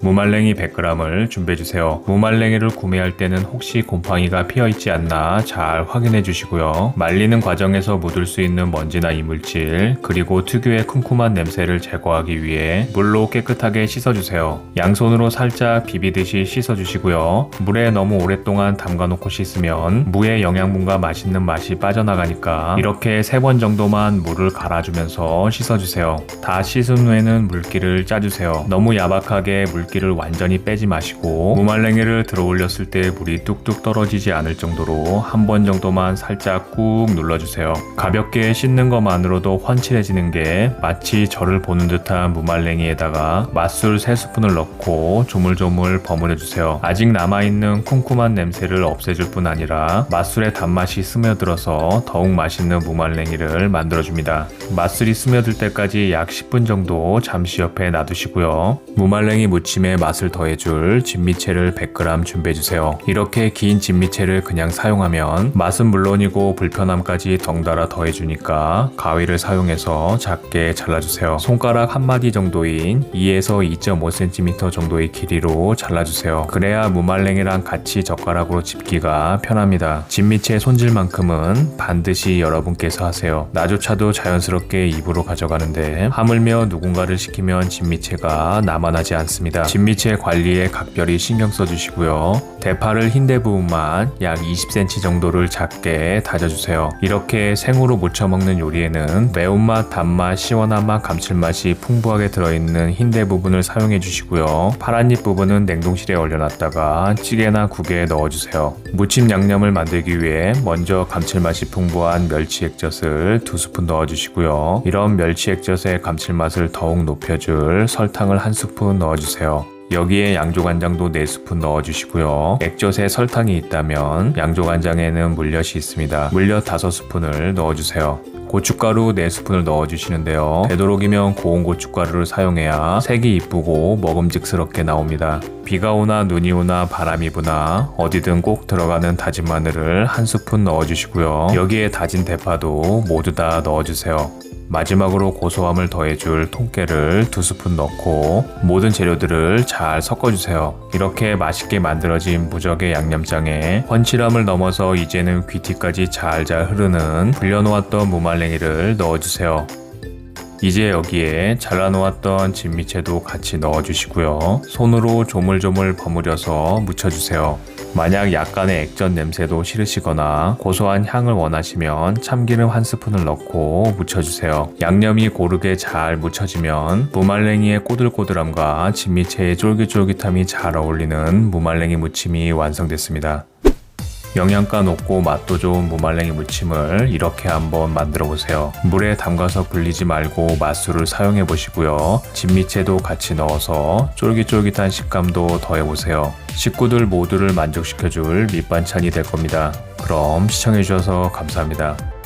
무말랭이 100g을 준비해주세요. 무말랭이를 구매할 때는 혹시 곰팡이가 피어있지 않나 잘 확인해 주시고요. 말리는 과정에서 묻을 수 있는 먼지나 이물질, 그리고 특유의 쿰쿰한 냄새를 제거하기 위해 물로 깨끗하게 씻어주세요. 양손으로 살짝 비비듯이 씻어주시고요. 물에 너무 오랫동안 담가놓고 씻으면 무의 영양분과 맛있는 맛이 빠져나가니까 이렇게 세번 정도만 물을 갈아주면서 씻어주세요. 다 씻은 후에는 물기를 짜주세요. 너무 야박하게 물 기를 완전히 빼지 마시고 무말랭이를 들어 올렸을 때 물이 뚝뚝 떨어지지 않을 정도로 한 번 정도만 살짝 꾹 눌러주세요. 가볍게 씻는 것만으로도 훤칠해지는 게 마치 저를 보는 듯한 무말랭이에다가 맛술 3스푼을 넣고 조물조물 버무려주세요. 아직 남아있는 쿰쿰한 냄새를 없애줄 뿐 아니라 맛술의 단맛이 스며들어서 더욱 맛있는 무말랭이를 만들어줍니다. 맛술이 스며들 때까지 약 10분 정도 잠시 옆에 놔두시고요. 무말랭이 무침 에 맛을 더해줄 진미채를 100g 준비해주세요. 이렇게 긴 진미채를 그냥 사용하면 맛은 물론이고 불편함까지 덩달아 더해주니까 가위를 사용해서 작게 잘라주세요. 손가락 한 마디 정도인 2에서 2.5cm 정도의 길이로 잘라주세요. 그래야 무말랭이랑 같이 젓가락으로 집기가 편합니다. 진미채 손질만큼은 반드시 여러분께서 하세요. 나조차도 자연스럽게 입으로 가져가는데 하물며 누군가를 시키면 진미채가 남아나지 않습니다. 진미채 관리에 각별히 신경 써주시고요. 대파를 흰대 부분만 약 20cm 정도를 작게 다져주세요. 이렇게 생으로 무쳐 먹는 요리에는 매운맛, 단맛, 시원한 맛, 감칠맛이 풍부하게 들어있는 흰대 부분을 사용해 주시고요. 파란잎 부분은 냉동실에 얼려놨다가 찌개나 국에 넣어주세요. 무침 양념을 만들기 위해 먼저 감칠맛이 풍부한 멸치 액젓을 두 스푼 넣어주시고요. 이런 멸치 액젓의 감칠맛을 더욱 높여줄 설탕을 한 스푼 넣어주세요. 여기에 양조간장도 4스푼 넣어주시고요. 액젓에 설탕이 있다면 양조간장에는 물엿이 있습니다. 물엿 5스푼을 넣어주세요. 고춧가루 4스푼을 넣어주시는데요. 되도록이면 고운 고춧가루를 사용해야 색이 이쁘고 먹음직스럽게 나옵니다. 비가 오나 눈이 오나 바람이 부나 어디든 꼭 들어가는 다진 마늘을 한 스푼 넣어주시고요. 여기에 다진 대파도 모두 다 넣어주세요. 마지막으로 고소함을 더해줄 통깨를 두 스푼 넣고 모든 재료들을 잘 섞어주세요. 이렇게 맛있게 만들어진 무적의 양념장에 훤칠함을 넘어서 이제는 귀티까지 잘잘 흐르는 불려놓았던 무말랭이를 넣어주세요. 이제 여기에 잘라놓았던 진미채도 같이 넣어주시고요. 손으로 조물조물 버무려서 묻혀주세요. 만약 약간의 액젓 냄새도 싫으시거나 고소한 향을 원하시면 참기름 한 스푼을 넣고 묻혀주세요. 양념이 고르게 잘 묻혀지면 무말랭이의 꼬들꼬들함과 진미채의 쫄깃쫄깃함이 잘 어울리는 무말랭이 무침이 완성됐습니다. 영양가 높고 맛도 좋은 무말랭이 무침을 이렇게 한번 만들어 보세요. 물에 담가서 불리지 말고 맛술을 사용해 보시고요. 진미채도 같이 넣어서 쫄깃쫄깃한 식감도 더해 보세요. 식구들 모두를 만족시켜 줄 밑반찬이 될 겁니다. 그럼 시청해 주셔서 감사합니다.